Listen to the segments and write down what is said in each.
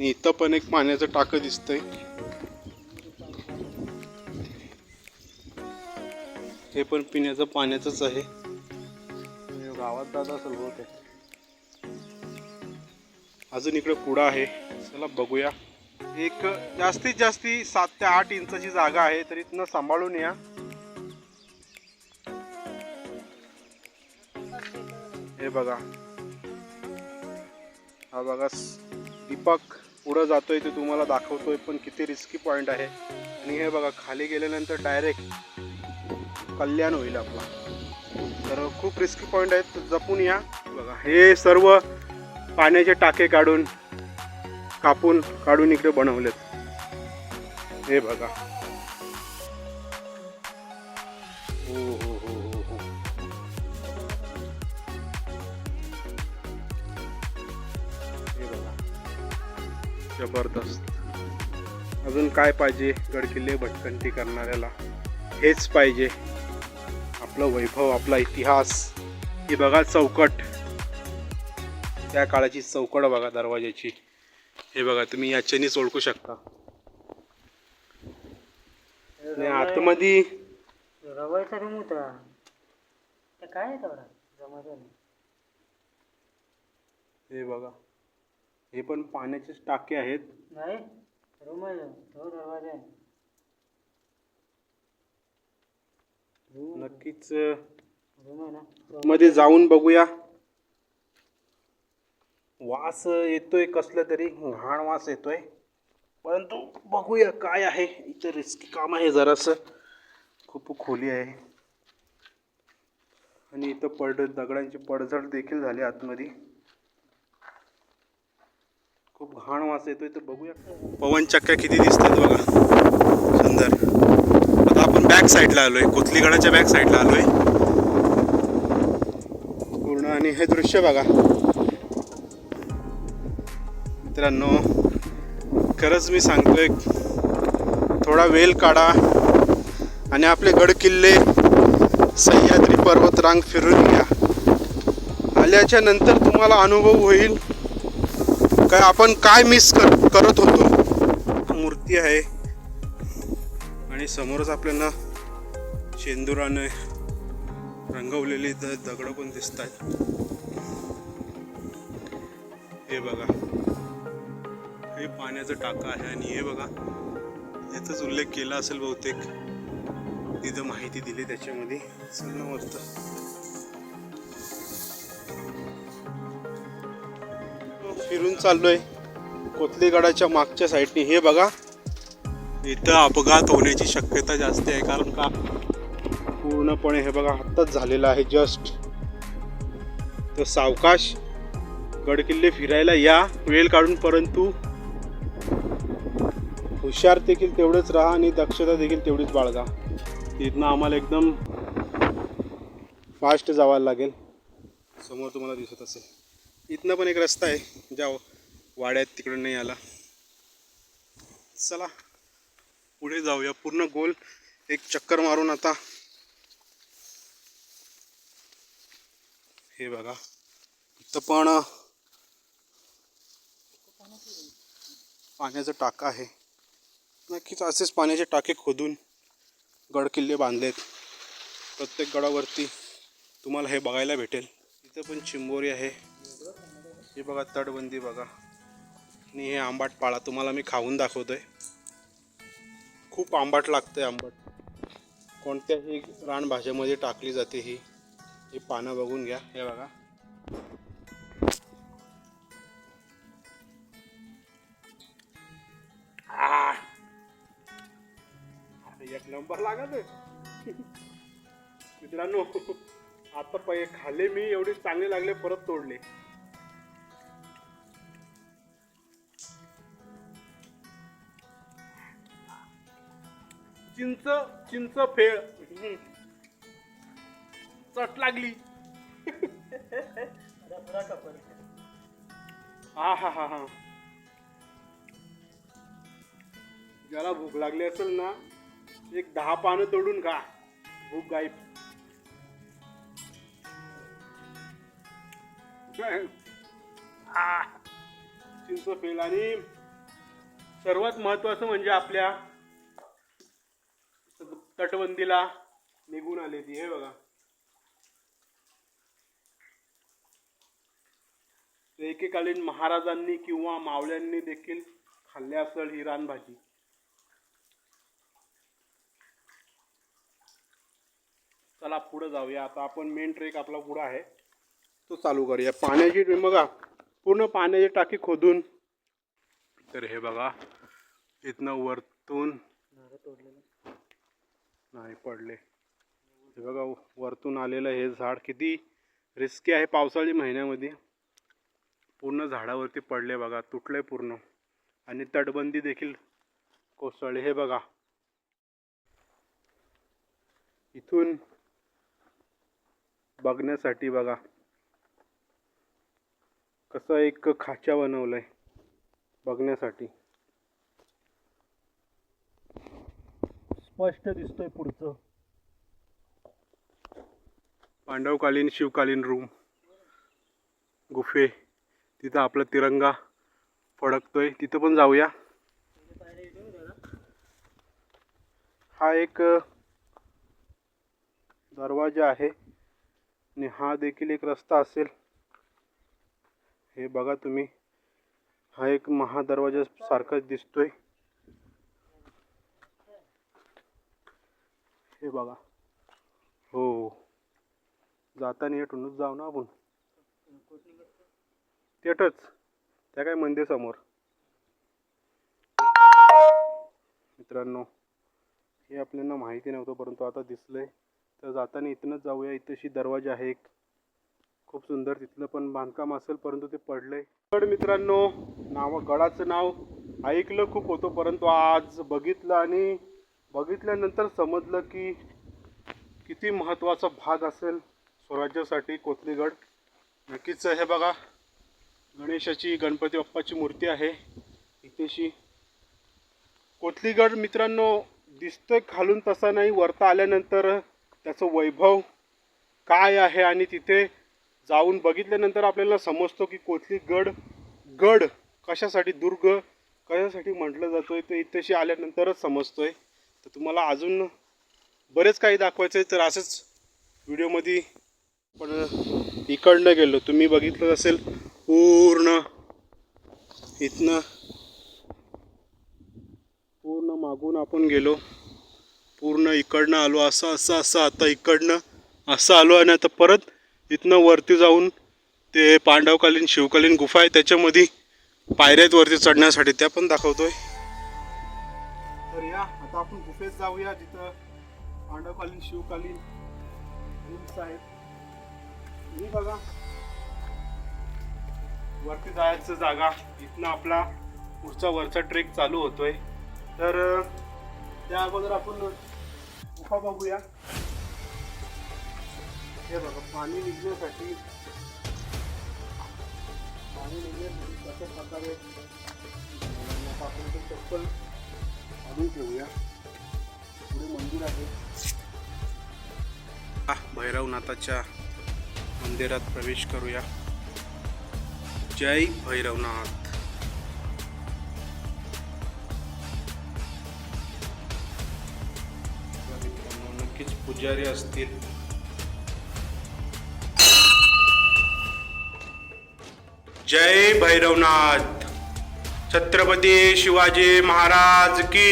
आणि इथं पण एक पाण्याचं टाकं दिसतंय. हे पण पिण्याचं पाण्याचंच आहे. गावात जात असेल बहुतेक. अजून इकडे पुढं आहे. चला बघूया. एक जास्तीत जास्ती सात ते आठ इंचाची जागा आहे तर इथनं सांभाळून या. हे बघा. हा बघा दीपक. पुढं जातोय ते तुम्हाला दाखवतोय पण किती रिस्की पॉईंट आहे. आणि हे बघा खाली गेल्यानंतर डायरेक्ट कल्याण होईल आपला. तर खूप रिस्की पॉईंट आहेत जपून या. बघा हे सर्व पाण्याचे टाके काढून कापून काढून इकडे बनवलेत. हे बघा. जबरदस्त अजून काय पाहिजे? गडकिल्ले भटकंती करणाऱ्याला. हेच पाहिजे. आपलं वैभव आपला इतिहास. ही बघा चौकट. त्या काळाची चौकट बघा दरवाजाची हे बघा तुम्ही याच्यानेच ओळखू शकता. आणि आतमध्ये रवायचा रूम होता काय तेवढा? हे बघा. हे पण पाण्याचेच टाके आहेत. नाही रूम आहे तो दरवाजा आहे. रूम. नक्कीच रूम आहे ना. मध्ये जाऊन बघूया. वास येतोय कसलं तरी. घाण वास येतोय. परंतु बघूया काय आहे. इथं रिस्की काम आहे जरासं. खूप खोली आहे. आणि इथं पड दगडांची पडझड देखील झाली आतमध्ये. खूप घाण वास येतोय तर बघूया. पवन चक्क्या किती दिसतात बघा. सुंदर. आता आपण बॅक साईडला आलोय. कोथलीगडाच्या बॅक साईडला आलोय. पूर्ण आणि हे दृश्य बघा. मित्रांनो खरंच मी सांगतोय थोडा वेल काढा आणि आपले गड किल्ले सह्याद्री पर्वतरांग फिरून घ्या. आल्याच्यानंतर तुम्हाला अनुभव होईल. काय आपण काय मिस कर करत होतो? मूर्ती आहे. आणि समोरच आपल्याला शेंदुराने रंगवलेली द दगडं पण दिसत आहेत हे बघा. हे पाण्याचं टाकं आहे आणि हे बघा. याचाच उल्लेख केला असेल बहुतेक. तिथं माहिती दिली त्याच्यामध्ये. चल मस्त. फिरून चाललोय कोथलीगडाच्या मागच्या साईडने. हे बघा. इथं अपघात होण्याची शक्यता जास्त आहे कारण का? पूर्णपणे हे बघा आत्ताच झालेलं आहे जस्ट तर सावकाश गडकिल्ले फिरायला या वेळ काढून परंतु हुशार देखील तेवढंच राहा आणि दक्षता देखील तेवढीच बाळगा. तिथनं आम्हाला एकदम फास्ट जावं लागेल. समोर तुम्हाला दिसत असेल. इथनं पण एक रस्ता आहे ज्या वाड्यात तिकडं नाही आला. चला पुढे जाऊया. पूर्ण गोल एक चक्कर मारून आता. हे बघा. इथं पण पाण्याचा टाका आहे. नक्कीच असेच पाण्याचे टाके खोदून गडकिल्ले बांधलेत. प्रत्येक गडावरती तुम्हाला हे बघायला भेटेल. इथं पण चिंबोरी आहे. हे बघा तटबंदी बघा. आणि हे आंबाट पाळा तुम्हाला मी खाऊन दाखवतोय. खूप आंबाट लागतंय आंबट. कोणत्याही रानभाज्यामध्ये टाकली जाते ही. ही पानं बघून घ्या हे बघा. एक नंबर लागत आहे. मित्रांनो आता पहिले खाल्ले मी एवढे चांगले लागले परत तोडले. चिंच चिंच फेळ. चट लागली. हा हा हा हा. ज्याला भूक लागली असेल ना एक दहा पानं तोडून खा. भूक गायब. चिंच फेल आणि सर्वात महत्वाचं म्हणजे आपल्या तटबंदीला निघून आले ती हे बघा. एकेकालीन महाराजांनी किंवा मावळ्यांनी देखील खाल्ले असेल ही रानभाजी. चला पुढे जाऊया. आता आपण मेन ट्रेक आपला पुढं आहे. तो चालू करूया. पाण्याची बघा पूर्ण पाण्याची टाकी खोदून. तर हे बघा इथनं वरतून नाही पडले. हे बघा वरतून आलेलं हे झाड किती रिस्की आहे पावसाळी महिन्यामध्ये. पूर्ण झाडावरती पडले बघा तुटले पूर्ण. आणि तटबंदी देखील कोसळली. हे बघा. इथून बघण्यासाठी बघा कसं एक खाचा आहे बघण्यासाठी. स्पष्ट दिसतोय पुढचं. पांडवकालीन शिवकालीन रूम. गुफे. तिथं आपला तिरंगा फडकतोय. तिथं पण जाऊया. हा एक दरवाजा आहे. आणि हा देखील एक रस्ता असेल. हे बघा तुम्ही. हा एक महादरवाजा सारखाच दिसतोय. हे बघा. हो. जाताना हेटूनच जाऊ ना आपण. तेटच त्या काय मंदिर समोर. मित्रांनो हे आपल्याला माहिती नव्हतं परंतु आता दिसलंय. तर जाताना इथनंच जाऊया. इथंशी दरवाजा आहे एक. खूप सुंदर तिथलं पण बांधकाम असेल परंतु ते पडलंय. गड मित्रांनो नाव गडाचं नाव ऐकलं खूप होतं परंतु आज बघितलं आणि बघितल्यानंतर समजलं की किती महत्त्वाचा भाग असेल स्वराज्यासाठी कोथलीगड. नक्कीच हे बघा गणेशाची गणपती बाप्पाची मूर्ती आहे इथेशी. कोथलीगड मित्रांनो दिसतं खालून तसा नाही वरता आल्यानंतर त्याचं वैभव काय आहे आणि तिथे जाऊन बघितल्यानंतर आपल्याला समजतो की कोथलीगड गड कशासाठी दुर्ग कशासाठी म्हटलं जातोय ते इथेशी आल्यानंतरच समजतो आहे तर तुम्हाला अजून बरेच काही दाखवायचं आहे तर असंच व्हिडिओमध्ये पण इकडनं गेलो. तुम्ही बघितलं असेल पूर्ण इथनं पूर्ण मागून आपण गेलो. पूर्ण इकडनं आलो असं असं असं आता इकडनं असं आलो आणि आता परत इथनं वरती जाऊन ते पांडवकालीन शिवकालीन गुफा आहे त्याच्यामध्ये पायऱ्यात वरती चढण्यासाठी त्या पण दाखवतोय. तर या आता आपण कॅफेत जाऊया जिथं पांडवकालीन शिवकालीन रूम्स आहेत ही बघा. वरती जायचं जागा. इथनं आपला पुढचा वरचा ट्रेक चालू होतोय. तर त्या अगोदर आपण गुफा बघूया. हे बघा पाणी निघण्यासाठी. पाणी निघण्यासाठी कशा प्रकारे आपण चप्पल आणून ठेवूया. पुढे मंदिर आहे. भैरवनाथाच्या मंदिरात प्रवेश करूया. जय भैरवनाथ. नक्कीच पुजारी असतील. जय भैरवनाथ. छत्रपती शिवाजी महाराज की.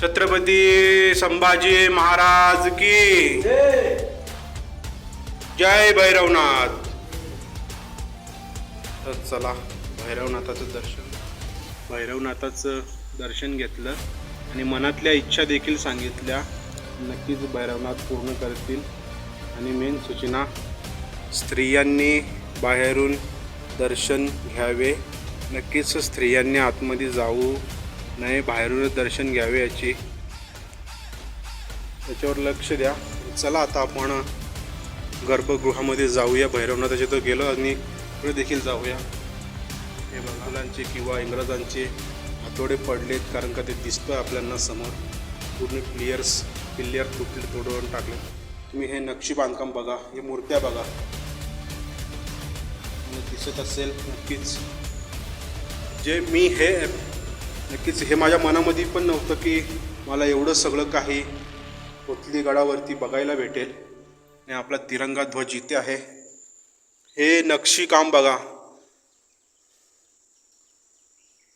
छत्रपती संभाजी महाराज की जय भैरवनाथ. तर चला भैरवनाथाचं दर्शन. भैरवनाथाचं दर्शन घेतलं आणि मनातल्या इच्छा देखील सांगितल्या. नक्कीच भैरवनाथ पूर्ण करतील. आणि मेन सूचना स्त्रियांनी बाहेरून दर्शन घ्यावे. नक्कीच स्त्रियांनी आतमध्ये जाऊ. नाही बाहेरूनच दर्शन घ्यावे याची. त्याच्यावर लक्ष द्या. चला आता आपण गर्भगृहामध्ये जाऊया. भैरवनाथाच्या तो गेलो आणि पुढे देखील जाऊया. हे बघा मुलांचे किंवा इंग्रजांचे हातोडे पडलेत कारण का ते दिसतोय आपल्याला समोर. पूर्ण प्लेयर्स क्लिअर तुटले तोडून टाकले तुम्ही हे नक्षी बांधकाम बघा हे मूर्त्या बघा. दिसत असेल नक्कीच. जे मी हे नक्कीच हे माझ्या मनामध्ये पण नव्हतं की मला एवढं सगळं काही कोथली गडावरती बघायला भेटेल आणि आपला तिरंगा ध्वज इथे आहे. हे नक्षीकाम बघा.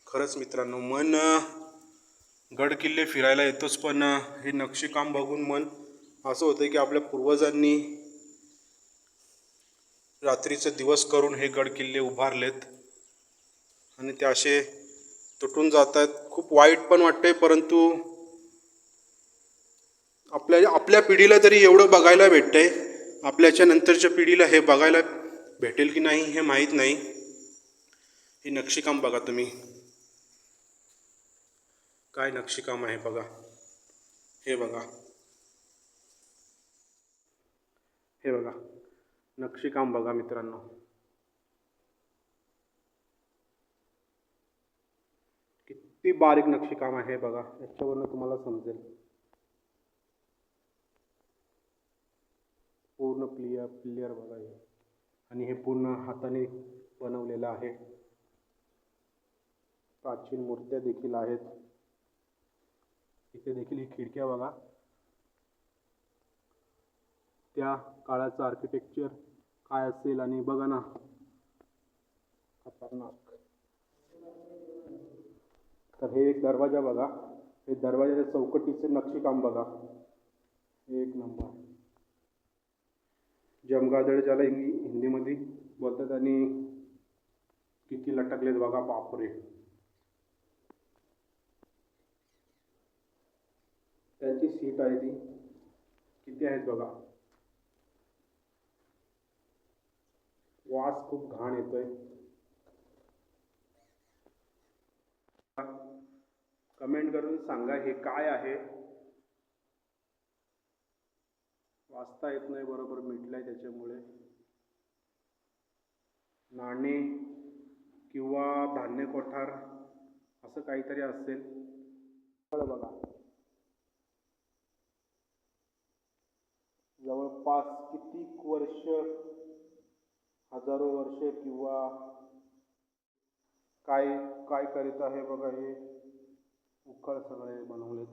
खरंच मित्रांनो मन गड किल्ले फिरायला येतोच पण हे नक्षीकाम बघून मन असं होतं की आपल्या पूर्वजांनी रात्रीचे दिवस करून हे गड किल्ले उभारलेत. आणि ते असे तुटून जात आहेत खूप वाईट पण वाटते परंतु आपल्या आपल्या पिढीला तरी एवढं बघायला भेटतंय. आपल्याच्या नंतरच्या पिढीला हे बघायला भेटेल की नाही हे माहीत नाही. हे नक्षीकाम बघा तुम्ही. काय नक्षीकाम आहे बघा. हे बघा. हे बघा. नक्षीकाम बघा मित्रांनो. किती बारीक नक्षीकाम आहे बघा. याच्यावरनं तुम्हाला समजेल. पूर्ण प्लियर प्लेयर बघा हे. आणि हे पूर्ण हाताने बनवलेलं आहे. प्राचीन मूर्त्या देखील आहेत. इथे देखील ही खिडक्या बघा. त्या काळाचं आर्किटेक्चर काय असेल आणि बघा ना. खतरनाक. तर हे एक दरवाजा बघा. हे दरवाजाच्या चौकटीचे नक्षीकाम बघा. एक नंबर. जमगादळ ज्याला हिंदी हिंदीमध्ये बोलतात आणि किती लटकलेत बघा बापरे. त्यांची सीट आहे ती. किती आहेत बघा. वास खूप घाण येतोय. कमेंट करून सांगा हे काय आहे. वाचता येत नाही बरोबर मिटलंय त्याच्यामुळे. नाणे किंवा धान्य कोठार असं काहीतरी असेल. बघा. बघा जवळपास कितीक वर्ष हजारो वर्ष किंवा काय काय करीत आहे बघा हे. उखळ सगळे बनवलेत.